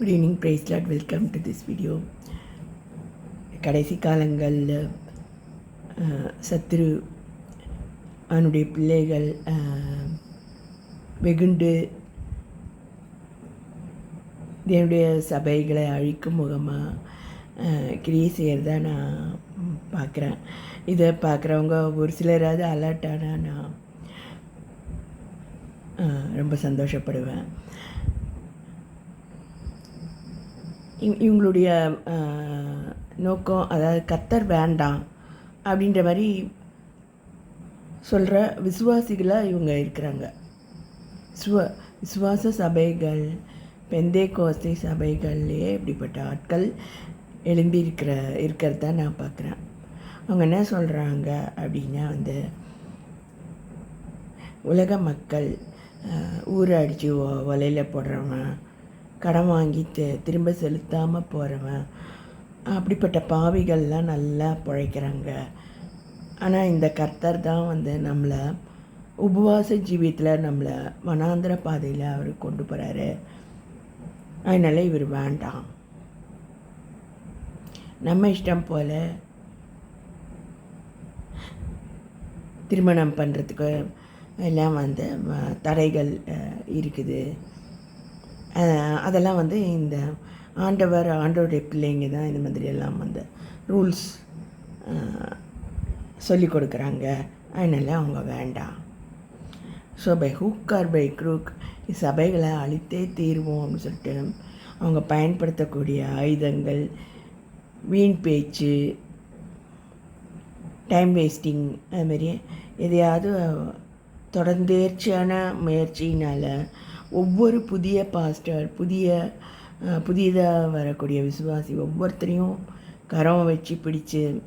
Good evening praise lord welcome to this video கடைசி காலங்களில் சத்ரு அவனுடைய பிள்ளைகள் வெகுண்டு என்னுடைய சபைகளை அழிக்கும் முகமாக கிரியை செய்கிறதா நான் பார்க்குறேன். இதை பார்க்குறவங்க ஒரு சிலராவது அலர்ட் ஆனால் நான் ரொம்ப சந்தோஷப்படுவேன். இவங்களுடைய நோக்கம் அதாவது கத்தர் வேண்டாம் அப்படின்ற மாதிரி சொல்கிற விசுவாசிகளாக இவங்க இருக்கிறாங்க. விசுவ விசுவாச சபைகள் பெந்தே கோஸ்தை சபைகள்லேயே இப்படிப்பட்ட ஆட்கள் எழும்பி இருக்கிற இருக்கிறத நான் பார்க்குறேன் அவங்க என்ன சொல்கிறாங்க அப்படின்னா வந்து உலக மக்கள் ஊரை அடித்து வலையில் போடுறவன் கடன் வாங்கிட்டு திரும்ப செலுத்தாமல் போகிறவன் அப்படிப்பட்ட பாவிகள்லாம் நல்லா பிழைக்கிறாங்க. ஆனால் இந்த கர்த்தர் தான் வந்து நம்மளை உபவாச ஜீவியத்தில் நம்மளை வனாந்திர பாதையில் அவர் கொண்டு போகிறாரு அதனால் இவர் வேண்டாம். நம்ம இஷ்டம் போல் திருமணம் பண்ணுறதுக்கு எல்லாம் வந்து தடைகள் இருக்குது. அதெல்லாம் வந்து இந்த ஆண்டவர் ஆண்டவருடைய பிள்ளைங்க தான் இந்த மாதிரி எல்லாம் வந்து ரூல்ஸ் சொல்லி கொடுக்குறாங்க. அதனால் அவங்க வேண்டாம். So by hook or by crook சபைகளை அழித்தே தீர்வோம் அப்படின்னு சொல்லிட்டு அவங்க பயன்படுத்தக்கூடிய ஆயுதங்கள் வீண் பேச்சு டைம் வேஸ்டிங் அதுமாரி எதையாவது தொடர்ந்தேர்ச்சியான முயற்சியினால் ஒவ்வொரு புதிய பாஸ்டர் புதிய புதியதாக வரக்கூடிய விசுவாசி ஒவ்வொருத்தரையும் கரம் வச்சு பிடிச்சு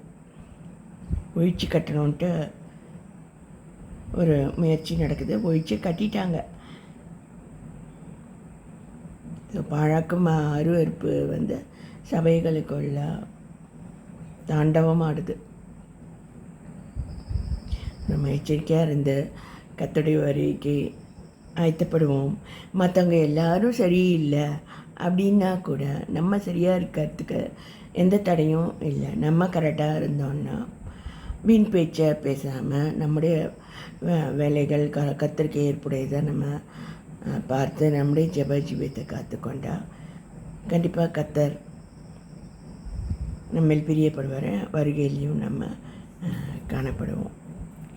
ஒழிச்சு கட்டணுன்ட்டு ஒரு முயற்சி நடக்குது. ஒழிச்சு கட்டிட்டாங்க. பழக்கம் அருவறுப்பு அருவருப்பு வந்து சபைகளுக்குள்ள தாண்டவமாடுது. நம்ம எச்சரிக்கையாக இருந்து கத்தடி வரிக்கு ஆயத்தப்படுவோம். மற்றவங்க எல்லாரும் சரியில்லை அப்படின்னா கூட நம்ம சரியாக இருக்கிறதுக்கு எந்த தடையும் இல்லை. நம்ம கரெக்டாக இருந்தோம்னா வீண் பேச்சை பேசாமல் நம்முடைய வே- வேலைகள் க கத்திரிக்கை ஏற்புடையதை நம்ம பார்த்து நம்முடைய ஜப ஜீவியத்தை காத்துக்கொண்டா கண்டிப்பாக கத்தர் நம்மில் பிரியப்படுவார். வருகையிலையும் நம்ம காணப்படுவோம்.